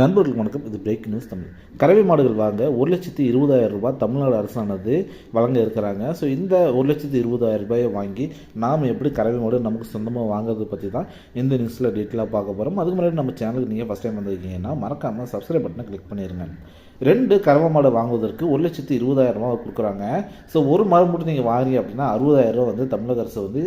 நண்பர்களுக்கு வணக்கம். இது பிரேக் நியூஸ் தமிழ். கறவை மாடுகள் வாங்க ஒரு லட்சத்து இருபதாயிரம் ரூபாய் தமிழ்நாடு அரசானது வழங்க இருக்கிறாங்க. ஸோ இந்த ஒரு லட்சத்து இருபதாயிரம் ரூபாயை வாங்கி நாம் எப்படி கறவை மாடு நமக்கு சொந்தமாக வாங்குறது பற்றி தான் இந்த நியூஸில் டீட்டெயிலாக பார்க்க போகிறோம் அதுக்கு முன்னாடி நம்ம சேனலுக்கு நீங்கள் ஃபஸ்ட் டைம் வந்திருக்கீங்கன்னா மறக்காமல் சப்ஸ்கிரைப் பட்டனை கிளிக் பண்ணிடுங்க ரெண்டு கறவை மாடு வாங்குவதற்கு ஒரு லட்சத்து இருபதாயிரம் ரூபாய் கொடுக்குறாங்க. ஸோ ஒரு மாடு மட்டும் நீங்கள் வாங்குறீங்க அப்படின்னா அறுபதாயிரம் ரூபா வந்து தமிழக அரசு வந்து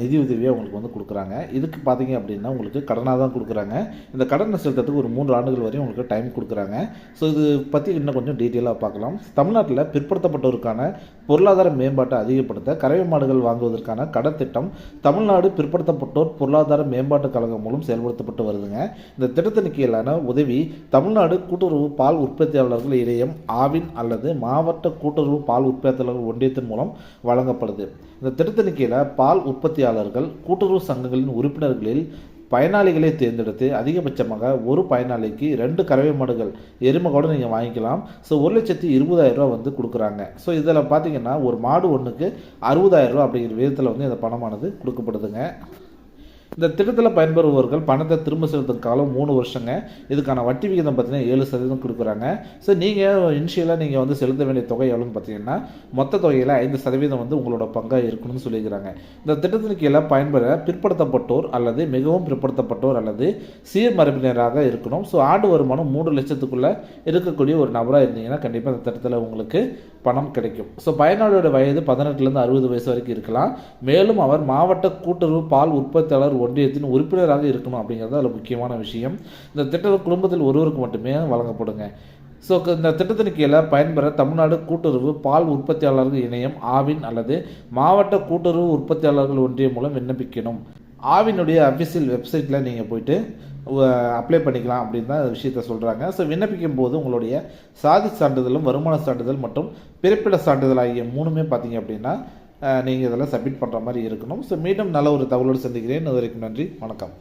நிதி உதவியாக உங்களுக்கு வந்து கொடுக்குறாங்க. இதுக்கு பார்த்தீங்க அப்படின்னா உங்களுக்கு கடனாக தான் கொடுக்குறாங்க. இந்த கடனை செலுத்துறதுக்கு ஒரு மூன்று ஆண்டுகள் வரையும் உங்களுக்கு டைம் கொடுக்குறாங்க. ஸோ இது பற்றி இன்னும் கொஞ்சம் டீட்டெயிலாக பார்க்கலாம். தமிழ்நாட்டில் பிற்படுத்தப்பட்டோருக்கான பொருளாதார மேம்பாட்டை அதிகப்படுத்த கறவை மாடுகள் வாங்குவதற்கான கடத்திட்டம் தமிழ்நாடு பிற்படுத்தப்பட்டோர் பொருளாதார மேம்பாட்டுக் கழகம் மூலம் செயல்படுத்தப்பட்டு வருதுங்க. இந்த திட்டத்தின் கீழான உதவி தமிழ்நாடு கூட்டுறவு பால் உற்பத்தியாளர்கள் இணையம் ஆவின் அல்லது மாவட்ட கூட்டுறவு பால் உற்பத்தியாளர்கள் ஒன்றியத்தின் மூலம் வழங்கப்படுது. இந்த திட்டத்தின் கீழே பால் உற்பத்தியாளர்கள் கூட்டுறவு சங்கங்களின் உறுப்பினர்களில் பயனாளிகளை தேர்ந்தெடுத்து அதிகபட்சமாக ஒரு பயனாளிக்கு ரெண்டு கறவை மாடுகள் எருமை கூட நீங்கள் வாங்கிக்கலாம். ஸோ ஒரு லட்சத்தி இருபதாயிரம் ரூபா வந்து கொடுக்குறாங்க. ஸோ இதில் பார்த்தீங்கன்னா ஒரு மாடு ஒன்றுக்கு அறுபதாயிரம் ரூபா அப்படிங்கிற விதத்தில் வந்து இந்த பணமானது கொடுக்கப்படுதுங்க. இந்த திட்டத்தில் பயன்பெறுபவர்கள் பணத்தை திரும்ப செலுத்தும் காலம் மூணு வருஷங்க. இதுக்கான வட்டி விகிதம் பார்த்தீங்கன்னா ஏழு சதவீதம் கொடுக்குறாங்க. ஸோ நீங்கள் இனிஷியலாக நீங்கள் வந்து செலுத்த வேண்டிய தொகை எவ்வளோன்னு பார்த்தீங்கன்னா மொத்த தொகையில் ஐந்து சதவீதம் வந்து உங்களோட பங்காக இருக்கணும்னு சொல்லியிருக்கிறாங்க இந்த திட்டத்தின் கீழே பயன்பெற பிற்படுத்தப்பட்டோர் அல்லது மிகவும் பிற்படுத்தப்பட்டோர் அல்லது சீர்மரபினராக இருக்கணும். ஸோ ஆண்டு வருமானம் மூன்று லட்சத்துக்குள்ளே இருக்கக்கூடிய ஒரு நபராக இருந்தீங்கன்னா கண்டிப்பாக இந்த திட்டத்தில் உங்களுக்கு பணம் கிடைக்கும். ஸோ பயனாளியோட வயது பதினெட்டுலேருந்து அறுபது வயசு வரைக்கும் இருக்கலாம். மேலும் அவர் மாவட்ட கூட்டுறவு பால் உற்பத்தியாளர் ஒன்றியத்தின் உறுப்பினராக இருக்கணும் அப்படிங்கிறது அதில் முக்கியமான விஷயம். இந்த திட்டம் குடும்பத்தில் ஒருவருக்கு மட்டுமே வழங்கப்படுங்க. ஸோ இந்த திட்டத்தின் கீழே பயன்பெற தமிழ்நாடு கூட்டுறவு பால் உற்பத்தியாளர்கள் இணையம் ஆவின் அல்லது மாவட்ட கூட்டுறவு உற்பத்தியாளர்கள் ஒன்றியம் மூலம் விண்ணப்பிக்கணும். ஆவினுடைய அஃபிஷியல் வெப்சைட்டில் நீங்கள் போயிட்டு அப்ளை பண்ணிக்கலாம் அப்படின்னு தான் இந்த விஷயத்த சொல்கிறாங்க ஸோ விண்ணப்பிக்கும் போது உங்களுடைய சாதி சான்றிதழும் வருமான சான்றிதழ் மற்றும் பிறப்பிட சான்றிதழ் ஆகிய மூணுமே பார்த்தீங்க அப்படின்னா நீங்கள் இதெல்லாம் சப்மிட் பண்ணுற மாதிரி இருக்கணும். ஸோ மீண்டும் நல்ல ஒரு தகவலோடு சந்திக்கிறேன். இது வரைக்கும் நன்றி. வணக்கம்.